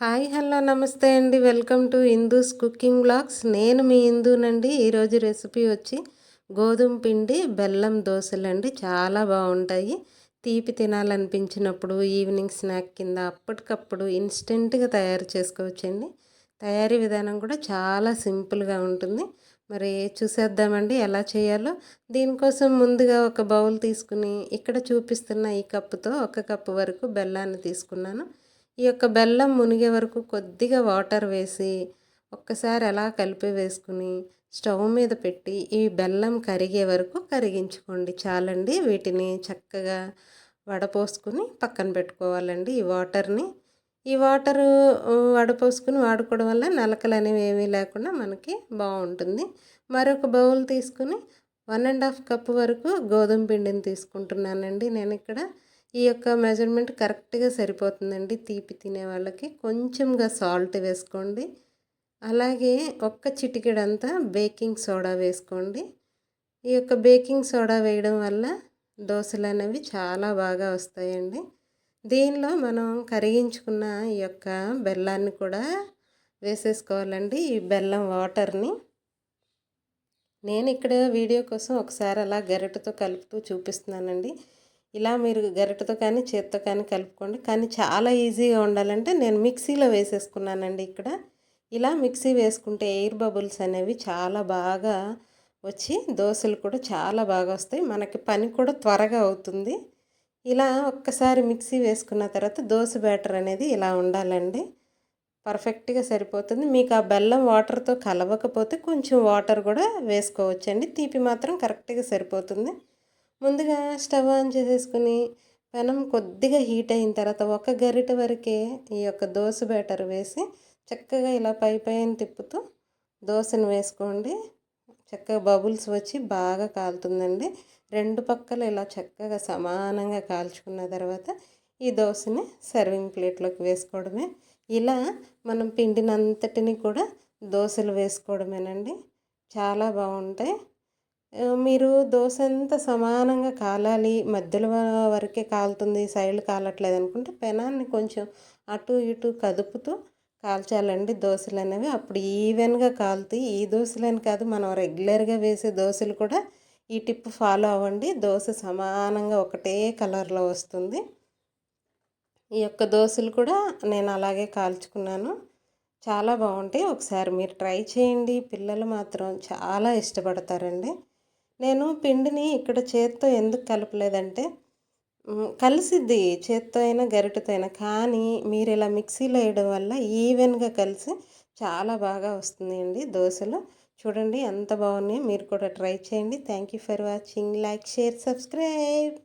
Hi hello నమస్తే అండి. Welcome to Hindu's cooking blogs నేను మీ హిందూనండి ఈరోజు రెసిపీ వచ్చి గోధుమ పిండి బెల్లం దోశలు అండి. చాలా బాగుంటాయి. తీపి తినాలనిపించినప్పుడు ఈవినింగ్ స్నాక్ కింద అప్పటికప్పుడు ఇన్స్టెంట్గా తయారు చేసుకోవచ్చండి. తయారీ విధానం కూడా చాలా సింపుల్గా ఉంటుంది. మరి చూసేద్దామండి ఎలా చేయాలో. దీనికోసం ముందుగా ఒక బౌల్ తీసుకుని ఇక్కడ చూపిస్తున్న ఈ కప్పుతో ఒక కప్పు వరకు బెల్లాన్ని తీసుకున్నాను. ఈ యొక్క బెల్లం మునిగే వరకు కొద్దిగా వాటర్ వేసి ఒక్కసారి అలా కలిపి వేసుకుని స్టవ్ మీద పెట్టి ఈ బెల్లం కరిగే వరకు కరిగించుకోండి. చాలండి. వీటిని చక్కగా వడపోసుకుని పక్కన పెట్టుకోవాలండి ఈ వాటర్ని. ఈ వాటరు వడపోసుకుని వాడుకోవడం వల్ల నలకలు అనేవి ఏమీ లేకుండా మనకి బాగుంటుంది. మరొక బౌల్ తీసుకుని వన్ అండ్ హాఫ్ కప్ వరకు గోధుమ పిండిని తీసుకుంటున్నానండి. నేను ఇక్కడ ఈ యొక్క మెజర్మెంట్ కరెక్ట్గా సరిపోతుందండి. తీపి తినే వాళ్ళకి కొంచెంగా సాల్ట్ వేసుకోండి. అలాగే ఒక్క చిటికెడంతా బేకింగ్ సోడా వేసుకోండి. ఈ యొక్క బేకింగ్ సోడా వేయడం వల్ల దోశలు అనేవి చాలా బాగా వస్తాయండి. దీనిలో మనం కరిగించుకున్న ఈ యొక్క బెల్లాన్ని కూడా వేసేసుకోవాలండి. ఈ బెల్లం వాటర్ని నేను ఇక్కడ వీడియో కోసం ఒకసారి అలా గరిటతో కలుపుతూ చూపిస్తున్నానండి. ఇలా మీరు గరిటతో కానీ చేత్తో కానీ కలుపుకోండి. కానీ చాలా ఈజీగా ఉండాలంటే నేను మిక్సీలో వేసేసుకున్నానండి ఇక్కడ. ఇలా మిక్సీ వేసుకుంటే ఎయిర్ బబుల్స్ అనేవి చాలా బాగా వచ్చి దోశలు కూడా చాలా బాగా వస్తాయి. మనకి పని కూడా త్వరగా అవుతుంది. ఇలా ఒక్కసారి మిక్సీ వేసుకున్న తర్వాత దోశ బ్యాటర్ అనేది ఇలా ఉండాలండి. పర్ఫెక్ట్గా సరిపోతుంది. మీకు ఆ బెల్లం వాటర్తో కలవకపోతే కొంచెం వాటర్ కూడా వేసుకోవచ్చండి. తీపి మాత్రం కరెక్ట్గా సరిపోతుంది. ముందుగా స్టవ్ ఆన్ చేసేసుకుని పెనం కొద్దిగా హీట్ అయిన తర్వాత ఒక గరిట వరకే ఈ యొక్క దోశ బ్యాటర్ వేసి చక్కగా ఇలా పై పైన తిప్పుతూ దోశను వేసుకోండి. చక్కగా బబుల్స్ వచ్చి బాగా కాలుతుందండి. రెండు పక్కల ఇలా చక్కగా సమానంగా కాల్చుకున్న తర్వాత ఈ దోశని సర్వింగ్ ప్లేట్లోకి వేసుకోవడమే. ఇలా మనం పిండినంతటిని కూడా దోశలు వేసుకోవడమేనండి. చాలా బాగుంటాయి. మీరు దోశ అంతా సమానంగా కాలాలి మధ్యలో వరకే కాలుతుంది సైడ్ కాలట్లేదు అనుకుంటే పెనాన్ని కొంచెం అటు ఇటు కదుపుతూ కాల్చాలండి దోశలు అనేవి. అప్పుడు ఈవెన్గా కాలుతాయి. ఈ దోశలని కాదు మనం రెగ్యులర్గా వేసే దోశలు కూడా ఈ టిప్ ఫాలో అవ్వండి. దోశ సమానంగా ఒకటే కలర్లో వస్తుంది. ఈ యొక్క దోశలు కూడా నేను అలాగే కాల్చుకున్నాను. చాలా బాగుంటాయి. ఒకసారి మీరు ట్రై చేయండి. పిల్లలు మాత్రం చాలా ఇష్టపడతారండి. నేను పిండిని ఇక్కడ చేత్తో ఎందుకు కలపలేదంటే కలిసిద్ది చేత్తో అయినా గరిటతో అయినా. కానీ మీరు ఇలా మిక్సీలో వేయడం వల్ల ఈవెన్గా కలిసి చాలా బాగా వస్తుంది అండి దోశలు. చూడండి ఎంత బాగున్నాయి మీరు కూడా ట్రై చేయండి. Thank you for watching. Like share subscribe.